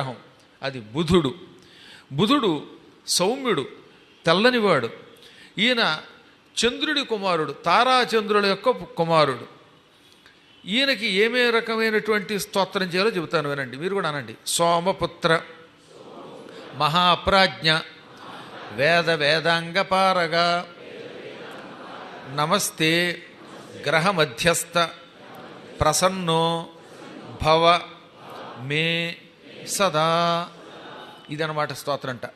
గ్రహం అది బుధుడు. బుధుడు సౌమ్యుడు తెల్లనివాడు. ఈయన చంద్రుడి కుమారుడు తారాచంద్రుల యొక్క కుమారుడు. ఈయనకి ఏమే రకమైనటువంటి స్తోత్రం చేయాలో చెబుతాను వినండి. మీరు కూడా అనండి. సోమపుత్ర మహాప్రాజ్ఞ వేద వేదాంగపారగా నమస్తే గ్రహ మధ్యస్థ ప్రసన్నో భవ మే సదా ఇదనమాట అంట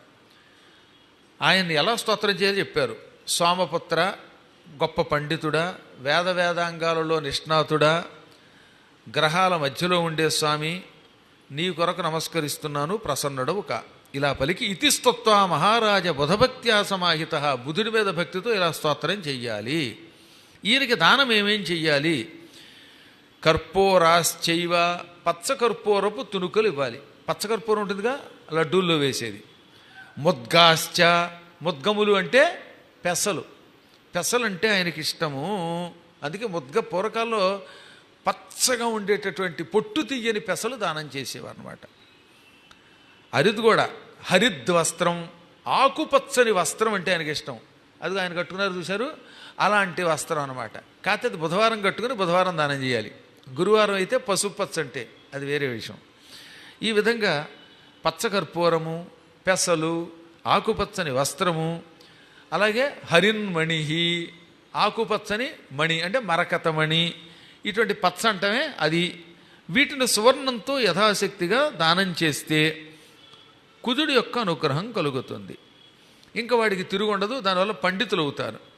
ఆయన్ని ఎలా స్తోత్రం చేయాలి చెప్పారు. సోమపుత్ర గొప్ప పండితుడా వేద వేదాంగాలలో నిష్ణాతుడా గ్రహాల మధ్యలో ఉండే స్వామి నీ కొరకు నమస్కరిస్తున్నాను ప్రసన్నుడవు కా ఇలా పలికి ఇతిస్తత్వ మహారాజ బుధభక్త్యా సమాహిత బుధుడి మీద భక్తితో ఇలా స్తోత్రం చెయ్యాలి. ఈయనకి దానం ఏమేం చెయ్యాలి? కర్పూరాశ్చైవ పచ్చకర్పూరపు తునుకలు ఇవ్వాలి. పచ్చకర్పూరం ఉంటుందిగా? లడ్డూల్లో వేసేది. ముద్గాశ్చ ముద్గములు అంటే పెసలు. పెసలు అంటే ఆయనకి ఇష్టము అందుకే ముద్గ పూరకాల్లో పచ్చగా ఉండేటటువంటి పొట్టు తీయని పెసలు దానం చేసేవారు అనమాట అరిది కూడా హరిద్ వస్త్రం ఆకుపచ్చని వస్త్రం అంటే ఆయనకి ఇష్టం అది ఆయన కట్టుకున్నారు చూశారు? అలాంటి వస్త్రం అనమాట. కాకపోతే బుధవారం కట్టుకుని బుధవారం దానం చేయాలి. గురువారం అయితే పసుపు పచ్చ అంటే అది వేరే విషయం. ఈ విధంగా పచ్చకర్పూరము పెసలు ఆకుపచ్చని వస్త్రము అలాగే హరిన్మణి ఆకుపచ్చని మణి అంటే మరకతమణి ఇటువంటి పచ్చ అంటమే అది. వీటిని సువర్ణంతో యథాశక్తిగా దానం చేస్తే కుజుడి యొక్క అనుగ్రహం కలుగుతుంది. ఇంకా వాడికి తిరుగుండదు దానివల్ల పండితులు అవుతారు